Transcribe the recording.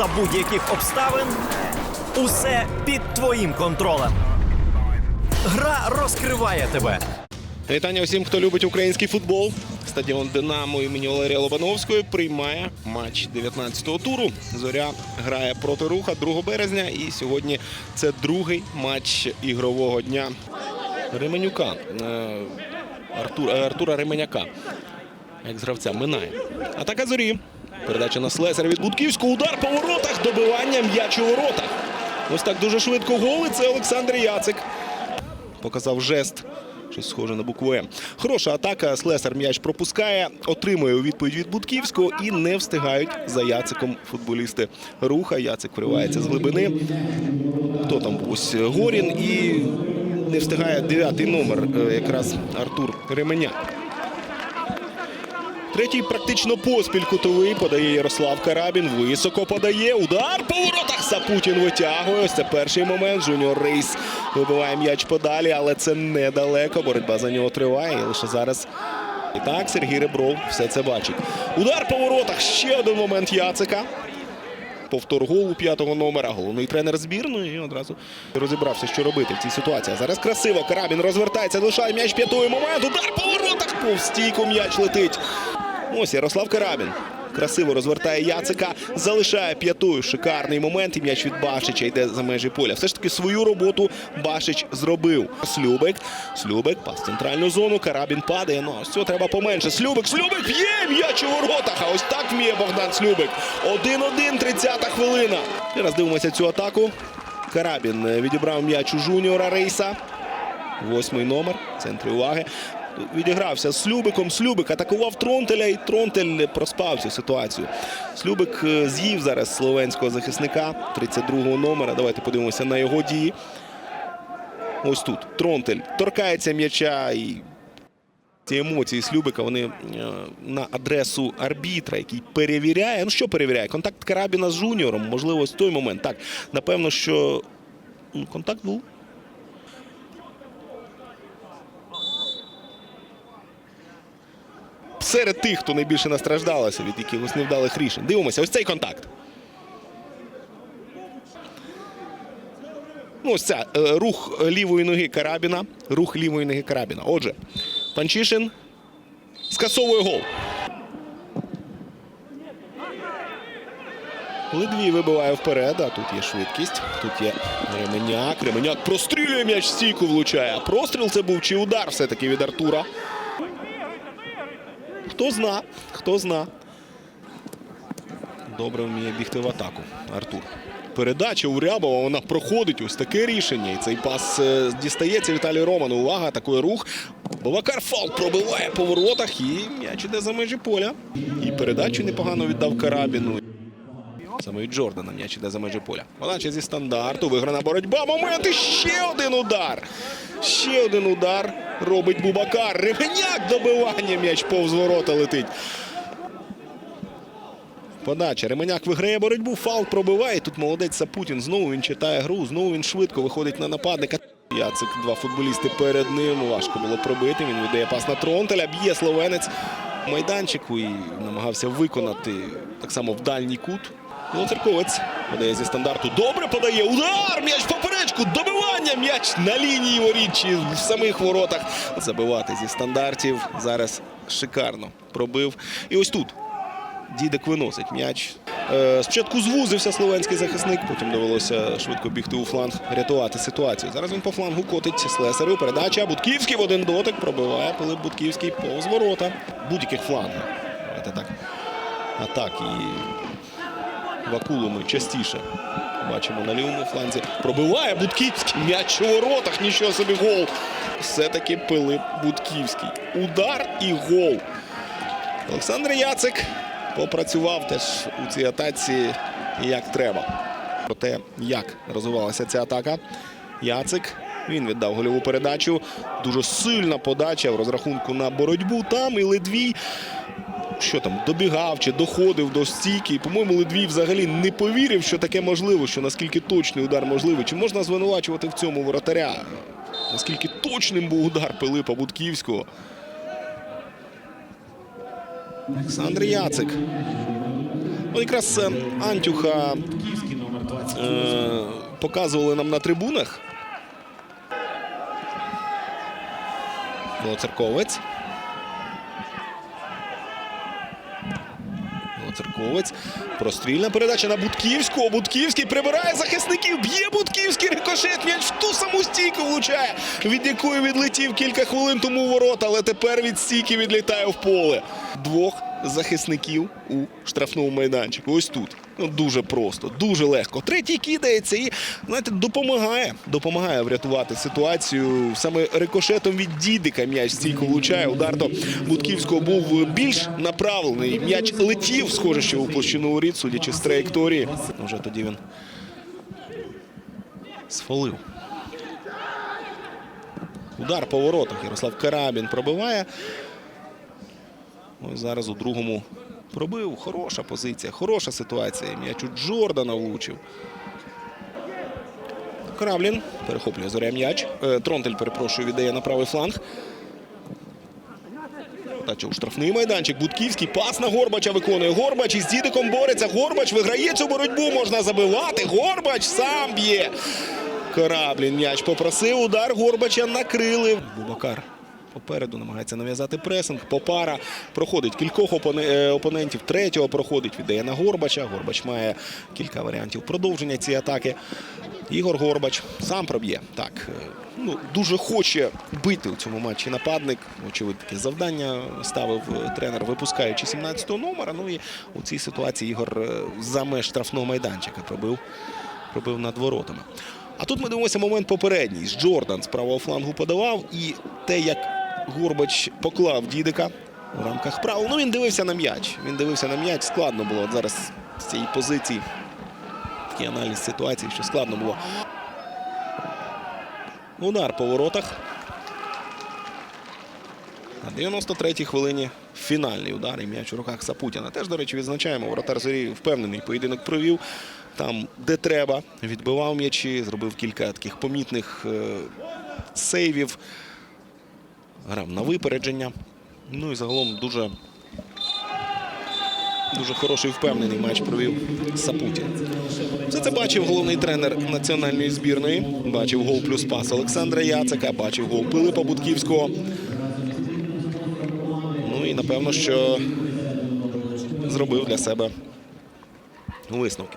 за будь-яких обставин. Усе під твоїм контролем. Гра розкриває тебе. Вітання усім, хто любить український футбол. Стадіон Динамо імені Валерія Лобановської приймає матч 19-го туру. Зоря грає проти руха 2 березня. І сьогодні це другий матч ігрового дня Ременюка. Е, Артур, е, Артура Ременяка. Як з гравця минає. Атака зорі. Передача на Слесаря від Будківського. Удар по воротах. Добивання м'яч у воротах. Ось так дуже швидко гол. І це Олександр Яцик показав жест. Щось схоже на букву М. Хороша атака. Слесар м'яч пропускає, отримує у відповідь від Будківського і не встигають за Яциком футболісти руха. Яцик вривається з глибини. Хто там був? Ось Горін і не встигає дев'ятий номер, е, якраз Артур Ременя. Третій практично поспіль кутовий подає Ярослав Карабін. Високо подає. Удар по воротах. Сапутін витягує. Ось це перший момент. Жуніор Рейс вибиває м'яч подалі, але це недалеко. Боротьба за нього триває. І лише зараз. І так, Сергій Ребров все це бачить. Удар по воротах. Ще один момент Яцика. Повтор голу п'ятого номера. Головний тренер збірної і одразу розібрався, що робити в цій ситуації. Зараз красиво. Карабін розвертається, лишає м'яч п'ятої момент. Удар по воротах. Повз стійку м'яч летить. Ось Ярослав Карабін. Красиво розвертає Яцика, залишає п'ятою. Шикарний момент. І м'яч від Башича йде за межі поля. Все ж таки свою роботу Башич зробив. Слюбик. Слюбик. Пас в центральну зону. Карабін падає. Ну, ось цього треба поменше. Слюбик. Слюбик б'є м'яч у воротах. А ось так вміє Богдан Слюбик. 1-1, 30-та хвилина. І раз дивимося цю атаку. Карабін е, відібрав м'яч у жуніора Рейса. Восьмий номер. В центрі уваги. Відігрався з Слюбиком. Слюбик атакував Тронтеля, і Тронтель проспав цю ситуацію. Слюбик е, з'їв зараз словенського захисника 32-го номера. Давайте подивимося на його дії. Ось тут Тронтель торкається м'яча і. Ці емоції Слюбика вони е, на адресу арбітра, який перевіряє. Ну що перевіряє? Контакт Карабіна з Жуніором, можливо, ось той момент. Так, напевно, що ну, контакт був. Серед тих, хто найбільше настраждалося від якихось невдалих рішень. Дивимося, ось цей контакт. Ну, ось це е, рух лівої ноги Карабіна. Рух лівої ноги Карабіна. Отже, Панчишин скасовує гол. Ледвій вибиває вперед, а тут є швидкість. Тут є Ременяк. Ременяк прострілює м'яч стійку влучає. А простріл це був чи удар все-таки від Артура. Хто зна, хто зна. Добре вміє бігти в атаку. Артур. Передача у Рябова, вона проходить. Ось таке рішення. І цей пас е, дістається Віталію Роману. Увага, атакує рух. Бовакар Фал пробиває по воротах і м'яч іде за межі поля. І передачу непогано віддав Карабіну. Саме від Джордана м'яч іде за межі поля. Подача зі стандарту. Виграна боротьба. Момент і ще один удар. Ще один удар робить Бубакар. Ременяк добивання. М'яч повз ворота летить. Подача. Ременяк виграє боротьбу. Фал пробиває. Тут молодець Сапутін. Знову він читає гру. Знову він швидко виходить на нападника. Яцик, два футболісти перед ним. Важко було пробити. Він віддає пас на Тронтеля. Б'є словенець майданчику і намагався виконати так само в дальній кут. Білоцерковець подає зі стандарту. Добре подає. Удар! М'яч поперечку. Добивання. М'яч на лінії воріт в самих воротах. Забивати зі стандартів. Зараз шикарно пробив. І ось тут. Дідик виносить м'яч. Е, спочатку звузився словенський захисник, потім довелося швидко бігти у фланг, рятувати ситуацію. Зараз він по флангу котить Слесарю. Передача. Будківський в один дотик пробиває Пилип Будківський повз ворота. Будь-яких флангах. Давайте так. А так і Вакулу ми частіше бачимо на лівому фланзі. Пробиває Будківський. М'яч у воротах. Нічого собі гол. Все-таки Пилип Будківський. Удар і гол. Олександр Яцик попрацював теж у цій атаці як треба. Про те, як розвивалася ця атака. Яцик. Він віддав гольову передачу. Дуже сильна подача в розрахунку на боротьбу. Там і Ледвій що там добігав чи доходив до стійки. По-моєму, Ледвій взагалі не повірив, що таке можливо, що наскільки точний удар можливий. Чи можна звинувачувати в цьому воротаря? Наскільки точним був удар Пилипа Будківського? Олександр Яцик. От якраз е, Антюха е, показували нам на трибунах. Білоцерковець. Білоцерковець. Прострільна передача на Будківського. Будківський прибирає захисників. Б'є Будківський рикошет. М'яч в ту саму стійку влучає, від якої відлетів кілька хвилин тому ворота, але тепер від стійки відлітає в поле. Двох захисників у штрафному майданчику. Ось тут. Ну, дуже просто, дуже легко. Третій кидається і знаєте, допомагає. Допомагає врятувати ситуацію. Саме рикошетом від дідика м'яч стійко влучає. Удар до Будківського був більш направлений. М'яч летів, схоже, що у площину воріт, судячи з траєкторії. Вже тоді він сфолив. Удар по воротах. Ярослав Карабін пробиває. Ось зараз у другому пробив. Хороша позиція, хороша ситуація. М'яч у Джордана влучив. Караблін перехоплює зоря м'яч. Е, Тронтель, перепрошую, віддає на правий фланг. Подача у штрафний майданчик. Будківський пас на Горбача виконує. Горбач із Дідиком бореться. Горбач виграє цю боротьбу. Можна забивати. Горбач сам б'є. Кораблін м'яч попросив. Удар Горбача накрили. Бубакар попереду намагається нав'язати пресинг. Попара проходить кількох е, опонентів. Третього проходить, віддає на Горбача. Горбач має кілька варіантів продовження цієї атаки. Ігор Горбач сам проб'є. Так, е, ну, дуже хоче бити у цьому матчі нападник. Очевидь, таке завдання ставив е, тренер, випускаючи 17-го номера. Ну і у цій ситуації Ігор за меж штрафного майданчика пробив, пробив над воротами. А тут ми дивимося момент попередній. Джордан з правого флангу подавав. І те, як Горбач поклав Дідика у рамках правил. Ну він дивився на м'яч. Він дивився на м'яч. Складно було зараз з цієї позиції. Такий аналіз ситуації, що складно було. Удар по воротах. На 93-й хвилині фінальний удар і м'яч у руках Сапутіна. Теж, до речі, відзначаємо. Воротар Зорі впевнений поєдинок провів. Там, де треба, відбивав м'ячі, зробив кілька таких помітних е, сейвів. Грав на випередження. Ну і загалом дуже, дуже хороший впевнений матч провів Сапутін. Все це бачив головний тренер національної збірної. Бачив гол плюс пас Олександра Яцика, бачив гол Пилипа Будківського. Ну і напевно, що зробив для себе висновки.